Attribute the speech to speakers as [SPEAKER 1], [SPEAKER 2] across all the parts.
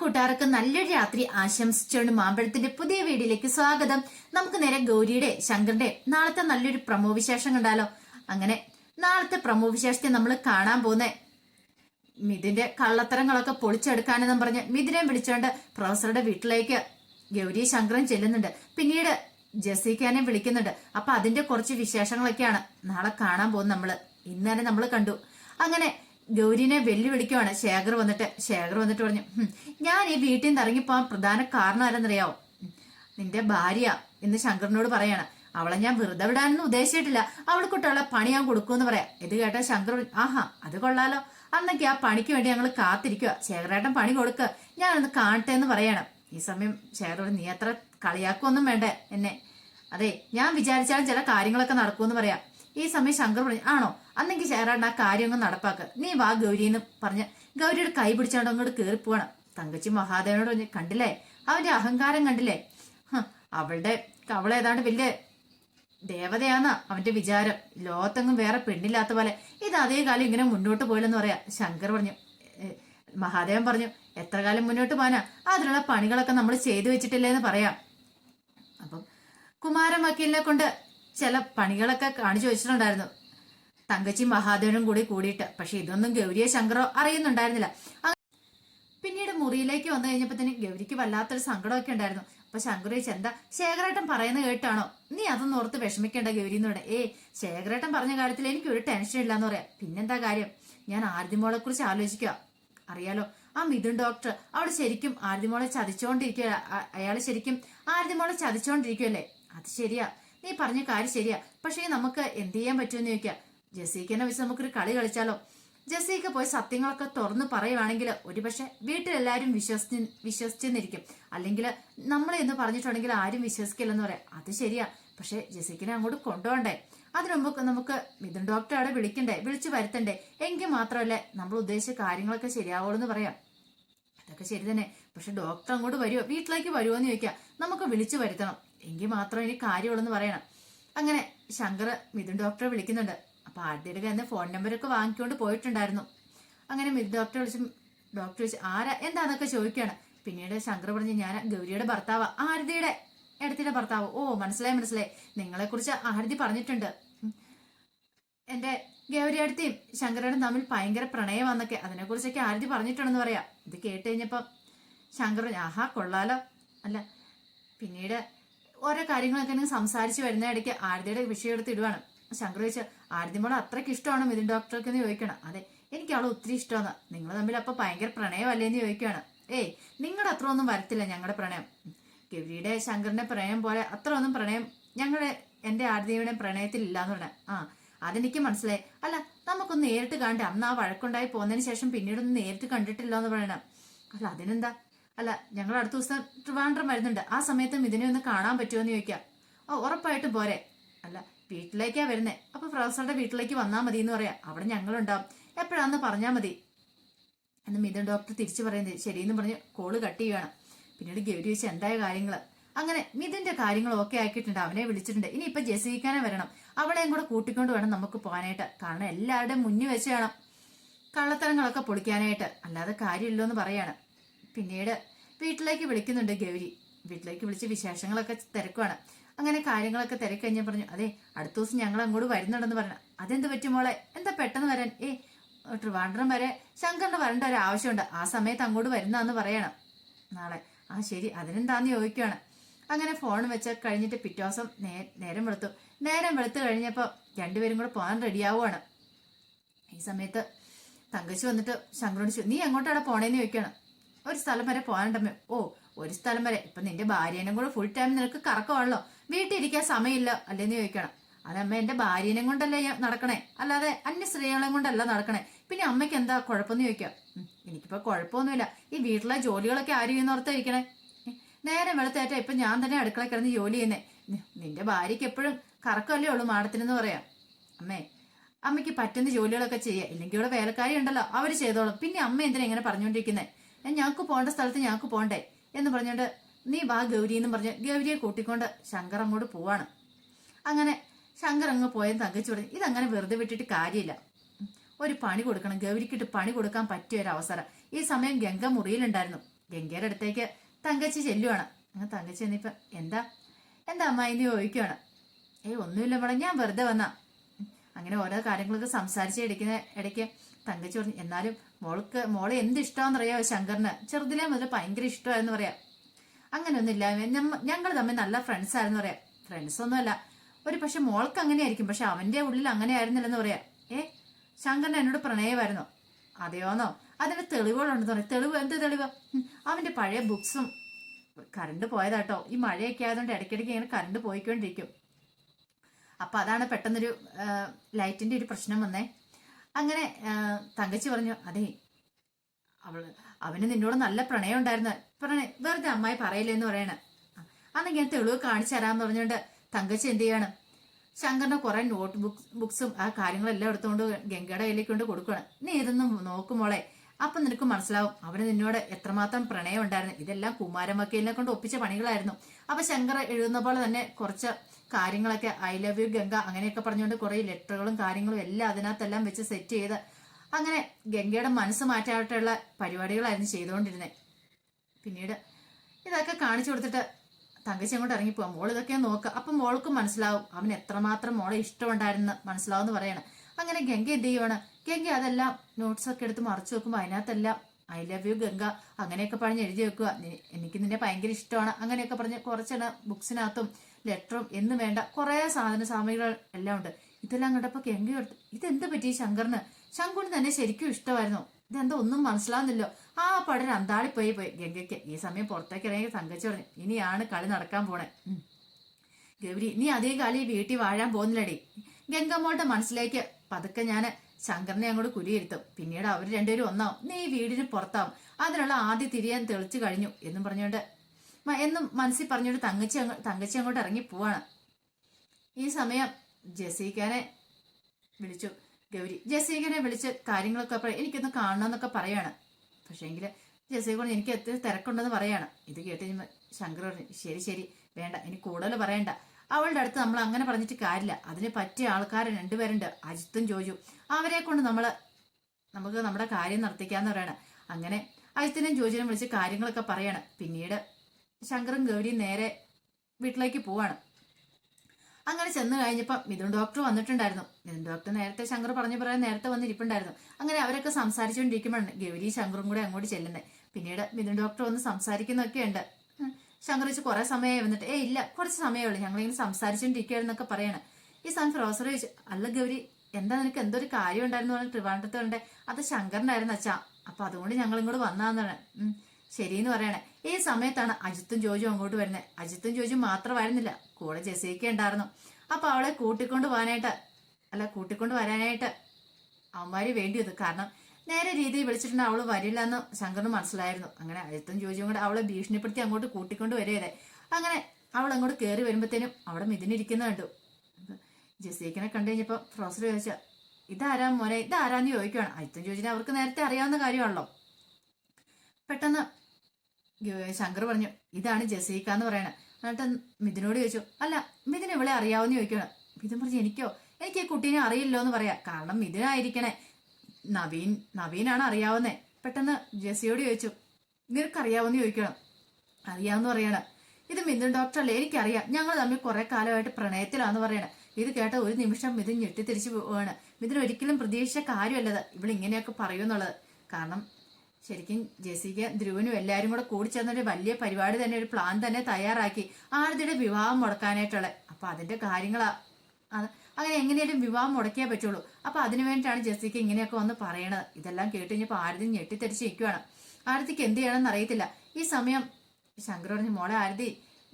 [SPEAKER 1] കൂട്ടുകാർക്ക് നല്ലൊരു രാത്രി ആശംസിച്ചുകൊണ്ട് മാമ്പഴത്തിന്റെ പുതിയ വീഡിയോയിലേക്ക് സ്വാഗതം. നമുക്ക് നേരെ ഗൗരിയുടെ ശങ്കറിന്റെ നാളത്തെ നല്ലൊരു പ്രമോ വിശേഷം കണ്ടാലോ? അങ്ങനെ നാളത്തെ പ്രമോ വിശേഷത്തെ നമ്മൾ കാണാൻ പോകുന്നേ. മിഥിന്റെ കള്ളത്തരങ്ങളൊക്കെ പൊളിച്ചെടുക്കാനെന്നും പറഞ്ഞ് മിഥിനെ വിളിച്ചുകൊണ്ട് പ്രൊഫസറുടെ വീട്ടിലേക്ക് ഗൗരി ശങ്കറും ചെല്ലുന്നുണ്ട്. പിന്നീട് ജസീക്കാനെ വിളിക്കുന്നുണ്ട്. അപ്പൊ അതിന്റെ കുറച്ച് വിശേഷങ്ങളൊക്കെയാണ് നാളെ കാണാൻ പോകുന്നത് നമ്മൾ. ഇന്ന് തന്നെ നമ്മൾ കണ്ടു. അങ്ങനെ ഗൗരിനെ വെല്ലുവിളിക്കുവാണ്. ശേഖർ വന്നിട്ട് ശേഖർ വന്നിട്ട് പറഞ്ഞു ഞാൻ ഈ വീട്ടിൽ നിന്ന് ഇറങ്ങിപ്പോവാൻ പ്രധാന കാരണം ആരെന്നറിയാവോ? നിന്റെ ഭാര്യ എന്ന് ശങ്കറിനോട് പറയാണ്. അവളെ ഞാൻ വെറുതെ വിടാനൊന്നും ഉദ്ദേശിച്ചിട്ടില്ല. അവൾക്കുട്ടുള്ള പണി ഞാൻ കൊടുക്കുമെന്ന് പറയാം. ഇത് കേട്ട ശങ്കർ ആഹാ അത് കൊള്ളാലോ. അന്നൊക്കെ ആ പണിക്ക് വേണ്ടി ഞങ്ങൾ കാത്തിരിക്കുക ശേഖരേട്ടൻ പണി കൊടുക്കുക ഞാനൊന്ന് കാണട്ടെ എന്ന് പറയാണ്. ഈ സമയം ശേഖർ നീ അത്ര കളിയാക്കൊന്നും വേണ്ട എന്നെ. അതെ ഞാൻ വിചാരിച്ചാലും ചില കാര്യങ്ങളൊക്കെ നടക്കുമെന്ന് പറയാം. ഈ സമയം ശങ്കർ പറഞ്ഞു ആണോ? അന്നെങ്കിൽ ചേരാണ്ട് ആ കാര്യം അങ്ങ് നടപ്പാക്ക്. നീ വാ ഗൗരി എന്ന് പറഞ്ഞ് ഗൗരിയുടെ കൈ പിടിച്ചാണ്ട് അങ്ങോട്ട് കയറി പോകണം തങ്കച്ചി മഹാദേവനോട് പറഞ്ഞു കണ്ടില്ലേ? അവന്റെ അഹങ്കാരം കണ്ടില്ലേ? അവളുടെ അവളേതാണ്ട് വലിയ ദേവതയാന്ന അവന്റെ വിചാരം. ലോകത്തെങ്ങും വേറെ പെണ്ണില്ലാത്ത പോലെ. ഇത് അതേ കാലം ഇങ്ങനെ മുന്നോട്ട് പോയില്ലെന്ന് പറയാ. ശങ്കർ പറഞ്ഞു മഹാദേവൻ പറഞ്ഞു എത്ര കാലം മുന്നോട്ട് പോകാനാ അതിനുള്ള പണികളൊക്കെ നമ്മൾ ചെയ്തു വെച്ചിട്ടില്ലേ എന്ന് പറയാം. അപ്പം കുമാരൻ വക്കീലിനെ കൊണ്ട് ചില പണികളൊക്കെ കാണിച്ചു വെച്ചിട്ടുണ്ടായിരുന്നു. തങ്കച്ചി മഹാദേവനും കൂടി കൂടിയിട്ട്. പക്ഷെ ഇതൊന്നും ഗൗരിയെ ശങ്കറോ അറിയുന്നുണ്ടായിരുന്നില്ല. പിന്നീട് മുറിയിലേക്ക് വന്നു കഴിഞ്ഞപ്പോ തന്നെ ഗൗരിക്ക് വല്ലാത്തൊരു സങ്കടമൊക്കെ ഉണ്ടായിരുന്നു. അപ്പൊ ശങ്കർ എന്താ ശേഖരേട്ടൻ പറയുന്ന കേട്ടാണോ? നീ അതൊന്നും ഓർത്ത് വിഷമിക്കേണ്ട ഗൗരി എന്നോട് ഏ ശേഖരേട്ടൻ പറഞ്ഞ കാര്യത്തിൽ എനിക്ക് ഒരു ടെൻഷൻ ഇല്ലാന്ന് പറയാം. പിന്നെന്താ കാര്യം? ഞാൻ ആരതിമോളെ കുറിച്ച് ആലോചിക്കുക അറിയാലോ ആ മിഥുൻ ഡോക്ടർ അവൾ ശരിക്കും ആരതിമോളെ ചതിച്ചോണ്ടിരിക്കുക അയാൾ ശരിക്കും ആരതിമോളെ ചതിച്ചോണ്ടിരിക്കുവല്ലേ അത് ശരിയാ. നീ പറഞ്ഞ കാര്യം ശരിയാ. പക്ഷേ നമുക്ക് എന്ത് ചെയ്യാൻ പറ്റുമെന്ന് ചോദിക്കാം ജസീക്കനെ വെച്ച് നമുക്കൊരു കളി കളിച്ചാലോ? ജസീക്ക പോയി സത്യങ്ങളൊക്കെ തുറന്ന് പറയുവാണെങ്കിൽ ഒരുപക്ഷെ വീട്ടിലെല്ലാരും വിശ്വസി വിശ്വസിച്ചെന്നിരിക്കും. അല്ലെങ്കിൽ നമ്മൾ എന്ന് പറഞ്ഞിട്ടുണ്ടെങ്കിൽ ആരും വിശ്വസിക്കില്ലെന്ന് പറയാം. അത് ശരിയാ. പക്ഷെ ജസീക്കിനെ അങ്ങോട്ട് കൊണ്ടുപോകണ്ടേ? അതിനു മുമ്പ് നമുക്ക് മിഥുൻ ഡോക്ടറെ അവിടെ വിളിക്കണ്ടേ? വിളിച്ചു വരുത്തണ്ടേ? എങ്കിൽ മാത്രമല്ല നമ്മൾ ഉദ്ദേശിച്ച കാര്യങ്ങളൊക്കെ ശരിയാവുള്ളൂ എന്ന് പറയാം. അതൊക്കെ ശരി തന്നെ. പക്ഷെ ഡോക്ടർ അങ്ങോട്ട് വരുമോ വീട്ടിലേക്ക് വരുമോ എന്ന് ചോദിക്കാം. നമുക്ക് വിളിച്ചു വരുത്തണം. എങ്കിൽ മാത്രം ഇനി കാര്യമുള്ളൂ എന്ന് പറയണം. അങ്ങനെ ശങ്കർ മിഥുൻ ഡോക്ടറെ വിളിക്കുന്നുണ്ട്. അപ്പൊ ആദ്യയുടെ നിന്ന് ഫോൺ നമ്പറൊക്കെ വാങ്ങിക്കൊണ്ട് പോയിട്ടുണ്ടായിരുന്നു. അങ്ങനെ മിഥുൻ ഡോക്ടറെ വിളിച്ച് ഡോക്ടർ വിളിച്ചു ആരാ? എന്താന്നൊക്കെ ചോദിക്കുകയാണ് പിന്നീട് ശങ്കർ പറഞ്ഞു ഞാൻ ഗൗരിയുടെ ഭർത്താവ് ആരതിയുടെ എടുത്തിയുടെ ഭർത്താവ്. ഓ മനസ്സിലായി മനസ്സിലായി. നിങ്ങളെ കുറിച്ച് ആരതി പറഞ്ഞിട്ടുണ്ട്. ഉം. എന്റെ ഗൗരിയടുത്തെയും ശങ്കരനും തമ്മിൽ ഭയങ്കര പ്രണയമാന്നൊക്കെ. അതിനെക്കുറിച്ചൊക്കെ ആരതി പറഞ്ഞിട്ടുണ്ടെന്ന് പറയാം. ഇത് കേട്ട് കഴിഞ്ഞപ്പം ശങ്കർ ആഹാ കൊള്ളാലോ. അല്ല പിന്നീട് ഓരോ കാര്യങ്ങളൊക്കെ സംസാരിച്ചു സംസാരിച്ച് വരുന്ന ഇടയ്ക്ക് ആരതിയുടെ വിഷയം എടുത്ത് ഇടുവാണ്. ശങ്കർ ചോദിച്ചു ആരതി മോളെ അത്രയ്ക്ക് ഇഷ്ടമാണോ മിഥുൻ ഡോക്ടർക്ക്? എന്ന് ചോദിക്കണം. അതെ എനിക്ക് അവളെ ഒത്തിരി ഇഷ്ടമാണ്. നിങ്ങൾ തമ്മിൽ അപ്പൊ ഭയങ്കര പ്രണയമല്ലേ? എന്ന് ചോദിക്കുകയാണ്. ഏയ് നിങ്ങളുടെ അത്ര ഒന്നും വരത്തില്ല ഞങ്ങളുടെ പ്രണയം. ഗൗരിയുടെ ശങ്കറിന്റെ പ്രണയം പോലെ അത്ര ഒന്നും പ്രണയം ഞങ്ങളുടെ എന്റെ ആരുതിയുടെ പ്രണയത്തിൽ ഇല്ലാന്ന് പറഞ്ഞ. ആ അതെനിക്ക് മനസ്സിലായി. അല്ല നമുക്കൊന്ന് നേരിട്ട് കണ്ട് അന്ന് ആ വഴക്കുണ്ടായി പോകുന്നതിന് ശേഷം പിന്നീടൊന്നും നേരിട്ട് കണ്ടിട്ടില്ല എന്ന് പറയണം. അല്ല അതിനെന്താ? അല്ല ഞങ്ങൾ അടുത്ത ദിവസം ട്രിവാൻഡ്രം വരുന്നുണ്ട്. ആ സമയത്തും ഇതിനെ ഒന്ന് കാണാൻ പറ്റുമോ എന്ന് ചോദിക്കാം. ഓ ഉറപ്പായിട്ടും പോരെ. അല്ല വീട്ടിലേക്കാ വരുന്നത് അപ്പൊ പ്രൊഫസറുടെ വീട്ടിലേക്ക് വന്നാൽ മതി എന്ന് പറയാം. അവിടെ ഞങ്ങളുണ്ടാവും. എപ്പോഴാന്ന് പറഞ്ഞാൽ മതി. എന്ന് മിഥുൻ ഡോക്ടർ തിരിച്ചു പറയുന്നത് ശരിയെന്ന് പറഞ്ഞ് കോൾ കട്ട് ചെയ്യുകയാണ് പിന്നീട് ഗൗരി വെച്ച് എന്തായ കാര്യങ്ങൾ അങ്ങനെ മിഥുന്റെ കാര്യങ്ങൾ ഓക്കെ ആക്കിയിട്ടുണ്ട്. അവനെ വിളിച്ചിട്ടുണ്ട്. ഇനി ഇപ്പൊ ജസീക്കാനെ വരണം. അവളെയും കൂടെ കൂട്ടിക്കൊണ്ട് വേണം നമുക്ക് പോകാനായിട്ട് കാരണം എല്ലാവരുടെയും മുന്നിൽ വെച്ച് വേണം കള്ളത്തരങ്ങളൊക്കെ പൊളിക്കാനായിട്ട്. അല്ലാതെ കാര്യമില്ലോ എന്ന് പറയാണ്. പിന്നീട് വീട്ടിലേക്ക് വിളിക്കുന്നുണ്ട് ഗൗരി. വീട്ടിലേക്ക് വിളിച്ച് വിശേഷങ്ങളൊക്കെ തിരക്കുവാണ്. അങ്ങനെ കാര്യങ്ങളൊക്കെ തിരക്കഴിഞ്ഞ പറഞ്ഞു അതെ അടുത്ത ദിവസം ഞങ്ങൾ അങ്ങോട്ട് വരുന്നുണ്ടെന്ന് പറഞ്ഞു. അതെന്ത് പറ്റും മോളെ? എന്താ പെട്ടെന്ന് വരാൻ? ഏ ട്രിവാൻഡ്രം വരെ ശങ്കറിന് വരേണ്ട ഒരു ആവശ്യമുണ്ട്. ആ സമയത്ത് അങ്ങോട്ട് വരുന്നതെന്ന് പറയണം. നാളെ. ആ ശരി. അതിനെന്താന്ന് ചോദിക്കുകയാണ് അങ്ങനെ ഫോൺ വെച്ച് കഴിഞ്ഞിട്ട് പിറ്റേ നേരം വെളുത്തു. നേരം വെളുത്തു കഴിഞ്ഞപ്പോൾ രണ്ടുപേരും കൂടെ പോകാൻ റെഡിയാവുകയാണ് ഈ സമയത്ത് തങ്കച്ചി വന്നിട്ട് ശങ്കരോട് ചോദിച്ചു നീ എങ്ങോട്ടാണ് പോണേന്ന് ചോദിക്കണം ഒരു സ്ഥലം വരെ പോകാനുണ്ടമ്മേ. ഓ ഒരു സ്ഥലം വരെ. ഇപ്പം നിന്റെ ഭാര്യേനും കൂടെ ഫുൾ ടൈം നിനക്ക് കറക്കമാണല്ലോ. വീട്ടിൽ ഇരിക്കാൻ സമയമില്ല അല്ലേന്ന് ചോദിക്കണം. അതമ്മ എന്റെ ഭാര്യനെ കൊണ്ടല്ലേ നടക്കണേ? അല്ലാതെ അന്യ സ്ത്രീകളെ കൊണ്ടല്ല നടക്കണേ. പിന്നെ അമ്മയ്ക്ക് എന്താ കുഴപ്പമെന്ന് ചോദിക്കാം. എനിക്കിപ്പോ കുഴപ്പമൊന്നുമില്ല. ഈ വീട്ടിലെ ജോലികളൊക്കെ ആര് ചെയ്യുന്നോർത്താ ഇരിക്കണേ? നേരെ വെളുത്തേറ്റ ഇപ്പൊ ഞാൻ തന്നെ അടുക്കള കിടന്ന് ജോലി ചെയ്യുന്നേ. നിന്റെ ഭാര്യയ്ക്ക് എപ്പോഴും കറക്കമല്ലേ ഉള്ളൂ മാഡത്തിനെന്ന് പറയാം. അമ്മേ അമ്മയ്ക്ക് പറ്റുന്ന ജോലികളൊക്കെ ചെയ്യുക ഇല്ലെങ്കിൽ ഇവിടെ വേലക്കാരി ഉണ്ടല്ലോ അവർ ചെയ്തോളും. പിന്നെ അമ്മ എന്തിനാ ഇങ്ങനെ പറഞ്ഞുകൊണ്ടിരിക്കുന്നത് ഞങ്ങൾക്ക് പോകേണ്ട സ്ഥലത്ത് ഞങ്ങൾക്ക് പോകണ്ടേ? എന്ന് പറഞ്ഞുകൊണ്ട് നീ വാ ഗൗരി എന്ന് പറഞ്ഞ് ഗൗരിയെ കൂട്ടിക്കൊണ്ട് ശങ്കർ അങ്ങോട്ട് പോവാണ്. അങ്ങനെ ശങ്കർ അങ്ങ് പോയെന്ന് തങ്കച്ചു പറഞ്ഞു ഇതങ്ങനെ വെറുതെ വിട്ടിട്ട് കാര്യമില്ല. ഒരു പണി കൊടുക്കണം. ഗൗരിക്കിട്ട് പണി കൊടുക്കാൻ പറ്റിയ ഒരു അവസരം. ഈ സമയം ഗംഗ മുറിയിലുണ്ടായിരുന്നു. ഗംഗയുടെ അടുത്തേക്ക് തങ്കച്ചി ചെല്ലുവാണ്. അങ്ങനെ തങ്കച്ചി എന്നിപ്പോ എന്താ? എന്താ അമ്മ എന്ന് ചോദിക്കുവാണ്. ഏയ് ഒന്നുമില്ല മോളെ ഞാൻ വെറുതെ വന്നാ. അങ്ങനെ ഓരോ കാര്യങ്ങളൊക്കെ സംസാരിച്ച് ഇടയ്ക്കുന്ന ഇടയ്ക്ക് തങ്കച്ചി പറഞ്ഞു എന്നാലും മോൾക്ക് മോളെ എന്ത് ഇഷ്ടമാണെന്നറിയാമോ ശങ്കറിന്? ചെറുതിലേ മുതൽ ഭയങ്കര ഇഷ്ടമായെന്ന് പറയാം. അങ്ങനെയൊന്നുമില്ല. ഞങ്ങൾ തമ്മിൽ നല്ല ഫ്രണ്ട്സ് ആയിരുന്നു പറയാം. ഫ്രണ്ട്സ് ഒന്നുമല്ല. ഒരു പക്ഷെ മോൾക്ക് അങ്ങനെയായിരിക്കും. പക്ഷെ അവന്റെ ഉള്ളിൽ അങ്ങനെ ആയിരുന്നില്ലെന്ന് പറയാം. ഏ? ശങ്കറിന് എന്നോട് പ്രണയമായിരുന്നു. അതെയോന്നോ? അതിന് തെളിവുകളുണ്ടെന്ന് പറയാം. തെളിവ് എന്ത് തെളിവ്? അവന്റെ പഴയ ബുക്സും കറണ്ട് പോയതാട്ടോ. ഈ മഴയൊക്കെ ആയതുകൊണ്ട് ഇടയ്ക്കിടയ്ക്ക് ഇങ്ങനെ കറണ്ട് പോയിക്കൊണ്ടിരിക്കും. അപ്പൊ അതാണ് പെട്ടെന്നൊരു ലൈറ്റിന്റെ ഒരു പ്രശ്നം വന്നേ. അങ്ങനെ തങ്കച്ചി പറഞ്ഞു അതെ അവൾ അവന് നിന്നോട് നല്ല പ്രണയം ഉണ്ടായിരുന്നു. പ്രണയം വെറുതെ അമ്മായി പറയില്ലെന്ന് പറയണ. അന്ന് ഞാൻ തെളിവ് കാണിച്ചു തരാന്ന് പറഞ്ഞുകൊണ്ട് തങ്കച്ചി എന്ത് ചെയ്യാണ്? ശങ്കറിന്റെ കുറെ നോട്ട് ബുക്ക് ബുക്സും ആ കാര്യങ്ങളെല്ലാം എടുത്തുകൊണ്ട് ഗംഗയുടെ കയ്യിലേക്ക് കൊണ്ട് കൊടുക്കണം നീ ഇതൊന്നും നോക്കുമോളെ അപ്പൊ നിനക്ക് മനസ്സിലാവും. അവന് നിന്നോട് എത്രമാത്രം പ്രണയം ഉണ്ടായിരുന്നു. ഇതെല്ലാം കുമാരൻ വക്കീലിനെ കൊണ്ട് ഒപ്പിച്ച പണികളായിരുന്നു. അപ്പൊ ശങ്കർ എഴുതുന്ന പോലെ തന്നെ കുറച്ച് കാര്യങ്ങളൊക്കെ ഐ ലവ് യു ഗംഗ അങ്ങനെയൊക്കെ പറഞ്ഞുകൊണ്ട് കുറെ ലെറ്ററുകളും കാര്യങ്ങളും എല്ലാം അതിനകത്തെല്ലാം വെച്ച് സെറ്റ് ചെയ്ത് അങ്ങനെ ഗംഗയുടെ മനസ്സ് മാറ്റായിട്ടുള്ള പരിപാടികളായിരുന്നു ചെയ്തുകൊണ്ടിരുന്നത് പിന്നീട് ഇതൊക്കെ കാണിച്ചു കൊടുത്തിട്ട് തങ്കച്ചി അങ്ങോട്ട് ഇറങ്ങിപ്പോവാം. മോൾ ഇതൊക്കെ നോക്കുക അപ്പൊ മോൾക്കും മനസ്സിലാവും അവൻ എത്രമാത്രം മോളെ ഇഷ്ടമുണ്ടായിരുന്നു മനസ്സിലാവും പറയണം. അങ്ങനെ ഗംഗ എന്ത് ചെയ്യുവാണ്? ഗംഗ അതെല്ലാം നോട്ട്സ് ഒക്കെ എടുത്ത് മറച്ചു വെക്കുമ്പോൾ അതിനകത്തെല്ലാം ഐ ലവ് യു ഗംഗ. അങ്ങനെയൊക്കെ പറഞ്ഞ് എഴുതി വെക്കുക എനിക്ക് നിന്നെ ഭയങ്കര ഇഷ്ടമാണ്. അങ്ങനെയൊക്കെ പറഞ്ഞ് കുറച്ചെണ്ണം ബുക്സിനകത്തും ലെറ്ററും എന്ന് വേണ്ട കുറേ സാധന സാമഗ്രികൾ എല്ലാം ഉണ്ട്. ഇതെല്ലാം കണ്ടപ്പോ ഗംഗ എടുത്ത് ഇതെന്ത് പറ്റി ശങ്കറിന്? ശങ്കുന് തന്നെ ശരിക്കും ഇഷ്ടമായിരുന്നു. ഇതെന്താ ഒന്നും മനസ്സിലാവുന്നില്ലോ. ആ പടര് അന്താളി പോയി ഗംഗയ്ക്ക് ഈ സമയം പുറത്തേക്ക് ഇറങ്ങി തങ്കച്ചു പറഞ്ഞു ഇനിയാണ് കളി നടക്കാൻ പോണേ. ഗൗരി നീ അതേ കളി വീട്ടിൽ വാഴാൻ പോകുന്നില്ലടി. ഗംഗമ്മോളുടെ മനസ്സിലേക്ക് പതുക്കെ ഞാൻ ശങ്കറിനെ അങ്ങോട്ട് കുലിയിരുത്തും. പിന്നീട് അവർ രണ്ടുപേരും ഒന്നാവും. നീ വീടിന് പുറത്താവും. അതിനുള്ള ആദ്യ തിരിയാൻ തെളിച്ചു കഴിഞ്ഞു എന്നും പറഞ്ഞുകൊണ്ട് എന്നും മനസ്സിൽ പറഞ്ഞുകൊണ്ട് തങ്കച്ചി അങ്ങ് തങ്കച്ചി അങ്ങോട്ട് ഇറങ്ങി പോവാണ്. ഈ സമയം ജസീക്കാനെ വിളിച്ചു. ഗൗരി ജസീകനെ വിളിച്ച് കാര്യങ്ങളൊക്കെ പറയും എനിക്കൊന്ന് കാണണമെന്നൊക്കെ പറയാണ്. പക്ഷേങ്കിൽ ജസീകോട് എനിക്ക് എത്ര തിരക്കുണ്ടെന്ന് പറയാണ്. ഇത് കേട്ട് ശങ്കർ പറഞ്ഞു ശരി ശരി വേണ്ട ഇനി കൂടുതൽ പറയണ്ട. അവളുടെ അടുത്ത് നമ്മൾ അങ്ങനെ പറഞ്ഞിട്ട് കാര്യമില്ല. അതിന് പറ്റിയ ആൾക്കാർ രണ്ടുപേരുണ്ട്. അജിത്തും ജോജു. അവരെ കൊണ്ട് നമ്മൾ നമുക്ക് നമ്മുടെ കാര്യം നടത്തിക്കാന്ന് പറയാണ്. അങ്ങനെ അജിത്തിനും ജോജിനും വിളിച്ച് കാര്യങ്ങളൊക്കെ പറയാണ്. പിന്നീട് ശങ്കറും ഗൗരിയും നേരെ വീട്ടിലേക്ക് പോവാണ്. അങ്ങനെ ചെന്ന് കഴിഞ്ഞപ്പോൾ മിഥുൻ ഡോക്ടർ വന്നിട്ടുണ്ടായിരുന്നു. മിഥുൻ ഡോക്ടർ നേരത്തെ ശങ്കർ പറഞ്ഞു പറയാൻ നേരത്തെ വന്നിരിപ്പുണ്ടായിരുന്നു. അങ്ങനെ അവരൊക്കെ സംസാരിച്ചുകൊണ്ടിരിക്കുമ്പോഴാണ് ഗൗരി ശങ്കറും കൂടെ അങ്ങോട്ട് ചെല്ലുന്നത് പിന്നീട് മിഥുൻ ഡോക്ടർ വന്ന് സംസാരിക്കുന്നൊക്കെ ഉണ്ട്. ശങ്കർ വെച്ച് കുറെ സമയമായി വന്നിട്ട് ഏ ഇല്ല കുറച്ച് സമയമേ ഉള്ളൂ. ഞങ്ങളിങ്ങനെ സംസാരിച്ചുകൊണ്ടിരിക്കുകയാണെന്നൊക്കെ പറയണം. ഈ സമയം ഫിറോസർ ചോദിച്ചു അല്ല ഗൗരി എന്താ നിനക്ക് എന്തൊരു കാര്യം ഉണ്ടായിരുന്നു പറഞ്ഞാൽ ട്രിവാൻഡ്രത്ത് കണ്ടേ അത് ശങ്കറിനായിരുന്നു അച്ഛാ. അപ്പൊ അതുകൊണ്ട് ഞങ്ങൾ ഇങ്ങോട്ട് വന്നാന്നാണ് ശരിയെന്ന് പറയണേ. ഈ സമയത്താണ് അജിത്തും ജോജും അങ്ങോട്ട് വരുന്നത് അജിത്തും ജോജും വരുന്നില്ല കൂടെ ജെസിയൊക്കെ ഉണ്ടായിരുന്നു. അപ്പൊ അവളെ കൂട്ടിക്കൊണ്ട് പോകാനായിട്ട് അല്ല കൂട്ടിക്കൊണ്ട് വരാനായിട്ട് അവന്മാര് വേണ്ടി വന്നു. കാരണം നേരെ രീതിയിൽ വിളിച്ചിട്ടുണ്ട്. അവൾ വരില്ല എന്ന് ശങ്കറിന് മനസ്സിലായിരുന്നു. അങ്ങനെ അജിത്തും ജോജിയും കൂടെ അവളെ ഭീഷണിപ്പെടുത്തി അങ്ങോട്ട് കൂട്ടിക്കൊണ്ട് വരികയല്ലേ. അങ്ങനെ അവൾ അങ്ങോട്ട് കയറി വരുമ്പോഴത്തേനും അവിടെ മിഥുനിരിക്കുന്ന കണ്ടു. ജെസീക്കിനെ കണ്ടു കഴിഞ്ഞപ്പോ പ്രൊഫസർ ചോദിച്ച ഇതാരാ മോനെ? ഇതാരാന്ന് ചോദിക്കുവാണ്. അജിത്തും ജോജിനെ അവർക്ക് നേരത്തെ അറിയാവുന്ന കാര്യമാണല്ലോ. പെട്ടെന്ന് ശങ്കർ പറഞ്ഞു ഇതാണ് ജസീക്ക എന്ന് പറയണത് എന്നിട്ട് മിഥുനോട് ചോദിച്ചു അല്ല മിഥുൻ ഇവളെ അറിയാവുന്ന ചോദിക്കണം മിഥുൻ പറഞ്ഞു എനിക്കോ? എനിക്ക് ഈ കുട്ടീനെ അറിയില്ലോ എന്ന് പറയാം. കാരണം മിഥുനായിരിക്കണേ. നവീൻ നവീനാണ് അറിയാവുന്നേ. പെട്ടെന്ന് ജെസിയോട് ചോദിച്ചു നിനക്ക് അറിയാവുന്ന ചോദിക്കണം അറിയാവുന്ന പറയണം. ഇത് മിഥുൻ ഡോക്ടർ അല്ലേ എനിക്കറിയാം. ഞങ്ങൾ തമ്മിൽ കുറെ കാലമായിട്ട് പ്രണയത്തിലാന്ന് പറയണം. ഇത് കേട്ട ഒരു നിമിഷം മിഥുൻ ഞെട്ടിത്തിരിച്ചു പോവാണ്. മിഥുൻ ഒരിക്കലും പ്രതീക്ഷിച്ച കാര്യമല്ലത്. ഇവിടെ ഇങ്ങനെയൊക്കെ പറയുമെന്നുള്ളത് കാരണം ശരിക്കും ജെസിക ധ്രുവനും എല്ലാരും കൂടെ കൂടി ചേർന്നൊരു വലിയ പരിപാടി തന്നെ ഒരു പ്ലാൻ തന്നെ തയ്യാറാക്കി. ആരതിയുടെ വിവാഹം മുടക്കാനായിട്ടുള്ള അപ്പൊ അതിന്റെ കാര്യങ്ങളാ അങ്ങനെ എങ്ങനെയാലും വിവാഹം മുടക്കിയേ പറ്റുള്ളൂ. അപ്പൊ അതിനു വേണ്ടിയിട്ടാണ് ജെസിക്ക് ഇങ്ങനെയൊക്കെ വന്ന് പറയണത്. ഇതെല്ലാം കേട്ട് കഴിഞ്ഞപ്പോൾ ആരതി ഞെട്ടിത്തെരിച്ചിരിക്കുവാണ് ആരതിക്ക് എന്ത് ചെയ്യണമെന്ന് അറിയത്തില്ല. ഈ സമയം ശങ്കർ പറഞ്ഞു മോളെ ആരതി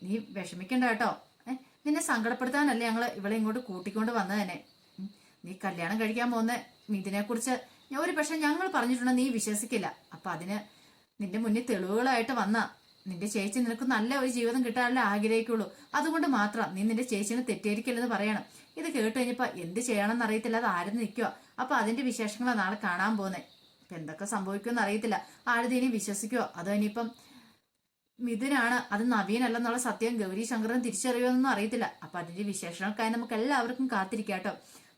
[SPEAKER 1] നീ വിഷമിക്കണ്ട കേട്ടോ. നിന്നെ സങ്കടപ്പെടുത്താനല്ലേ ഞങ്ങൾ ഇവളെ ഇങ്ങോട്ട് കൂട്ടിക്കൊണ്ട് വന്നത് തന്നെ. നീ കല്യാണം കഴിക്കാൻ പോകുന്ന ഇതിനെ കുറിച്ച് ഒരു പക്ഷെ ഞങ്ങൾ പറഞ്ഞിട്ടുണ്ടെങ്കിൽ നീ വിശ്വസിക്കില്ല. അപ്പൊ അതിന് നിന്റെ മുന്നിൽ തെളിവുകളായിട്ട് വന്ന നിന്റെ ചേച്ചി നിനക്ക് നല്ല ഒരു ജീവിതം കിട്ടാനല്ലേ ആഗ്രഹിക്കുള്ളൂ. അതുകൊണ്ട് മാത്രം നീ നിന്റെ ചേച്ചിനെ തെറ്റിദ്ധരിക്കില്ലെന്ന് പറയണം. ഇത് കേട്ട് കഴിഞ്ഞപ്പോ എന്ത് ചെയ്യണമെന്ന് അറിയത്തില്ല അത് ആരും നിൽക്കുക അപ്പൊ അതിന്റെ വിശേഷങ്ങളാണ് നാളെ കാണാൻ പോകുന്നത് ഇപ്പൊ എന്തൊക്കെ സംഭവിക്കുമെന്ന് അറിയത്തില്ല. ആരതി ഇനി വിശ്വസിക്കുവോ? അതോ ഇനിയിപ്പം മിഥുനാണ് അത് നവീനല്ലെന്നുള്ള സത്യം ഗൗരി ശങ്കറും തിരിച്ചറിയുമെന്നൊന്നും അറിയത്തില്ല. അപ്പൊ അതിന്റെ വിശേഷങ്ങൾക്കായി നമുക്ക് എല്ലാവർക്കും കാത്തിരിക്കാം